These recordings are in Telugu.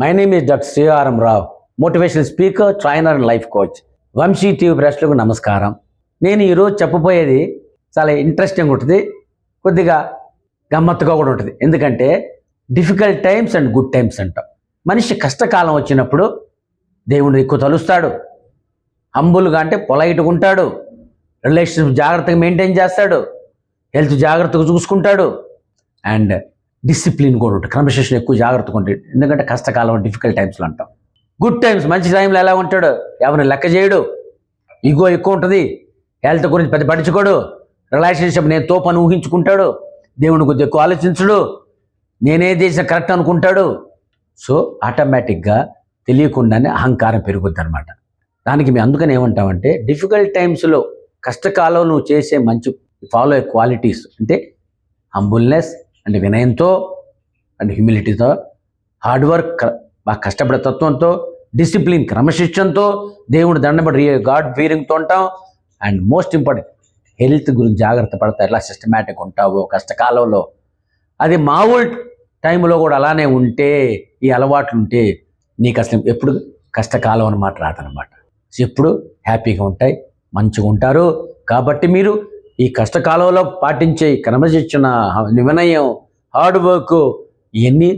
My name is doctor Sriram Rao motivational speaker trainer and life coach Vamshi TV ప్రేక్షకులకు నమస్కారం. నేను ఈరోజు చెప్పబోయేది చాలా ఇంట్రెస్టింగ్ ఉంటుంది. కొద్దిగా గమ్మత్తుగా కూడా ఉంటుంది. ఎందుకంటే difficult times and good times అంటాం. మనిషి కష్టకాలం వచ్చినప్పుడు దేవుడు ఎక్కువ తలుస్తాడు. హంబుల్గా అంటే పొలైట్గా ఉంటాడు. రిలేషన్షిప్ జాగ్రత్తగా మెయింటైన్ చేస్తాడు. హెల్త్ జాగ్రత్తగా చూసుకుంటాడు. అండ్ డిసిప్లిన్ కూడా ఉంటుంది. క్రమశిక్షణ ఎక్కువ జాగ్రత్తగా ఉంటుంది ఎందుకంటే కష్టకాలం డిఫికల్ట్ టైమ్స్లో అంటాం. గుడ్ టైమ్స్ మంచి టైంలో ఎలా ఉంటాడు? ఎవరిని లెక్క చేయడు. ఈగో ఎక్కువ ఉంటుంది. హెల్త్ గురించి పెద్ద పడుచుకోడు రిలేషన్షిప్ నేను తోపని ఊహించుకుంటాడు. దేవుని కొద్ది ఎక్కువ ఆలోచించడు. నేనే చేసిన కరెక్ట్ అనుకుంటాడు. సో ఆటోమేటిక్గా తెలియకుండానే అహంకారం పెరుగుద్ది అనమాట దానికి మేము అందుకని ఏమంటామంటే డిఫికల్ట్ టైమ్స్లో కష్టకాలం నువ్వు చేసే మంచి ఫాలో అయ్యే క్వాలిటీస్ అంటే హంబుల్నెస్ అంటే వినయంతో అండ్ హ్యూమిలిటీతో హార్డ్ వర్క్ బాగా కష్టపడే తత్వంతో డిసిప్లిన్ క్రమశిక్షణతో దేవుడు దండబడి గాడ్ ఫీరింగ్తో ఉంటాం. అండ్ మోస్ట్ ఇంపార్టెంట్ హెల్త్ గురించి జాగ్రత్త పడతా ఎలా సిస్టమేటిక్ ఉంటావో కష్టకాలంలో. అది మామూలు టైంలో కూడా అలానే ఉంటే ఈ అలవాట్లు ఉంటే నీకు అసలు ఎప్పుడు కష్టకాలం అన్నమాట రాదనమాట ఎప్పుడు హ్యాపీగా ఉంటాయి మంచిగా ఉంటారు. కాబట్టి మీరు ఈ కష్టకాలంలో పాటించే క్రమశిక్షణ వినయం హార్డ్ వర్క్ ఇవన్నీ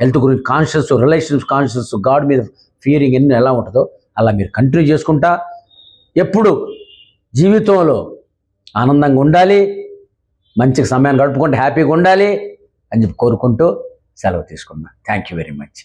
హెల్త్ గురించి కాన్షియస్ రిలేషన్స్ కాన్షియస్ గాడ్ మీద ఫియరింగ్ ఎన్ని ఎలా ఉంటుందో అలా మీరు కంటిన్యూ చేసుకుంటా ఎప్పుడు జీవితంలో ఆనందంగా ఉండాలి మంచి సమయాన్ని గడుపుకుంటూ హ్యాపీగా ఉండాలి అని చెప్పి కోరుకుంటూ సెలవు తీసుకున్నాను థ్యాంక్ యూ వెరీ మచ్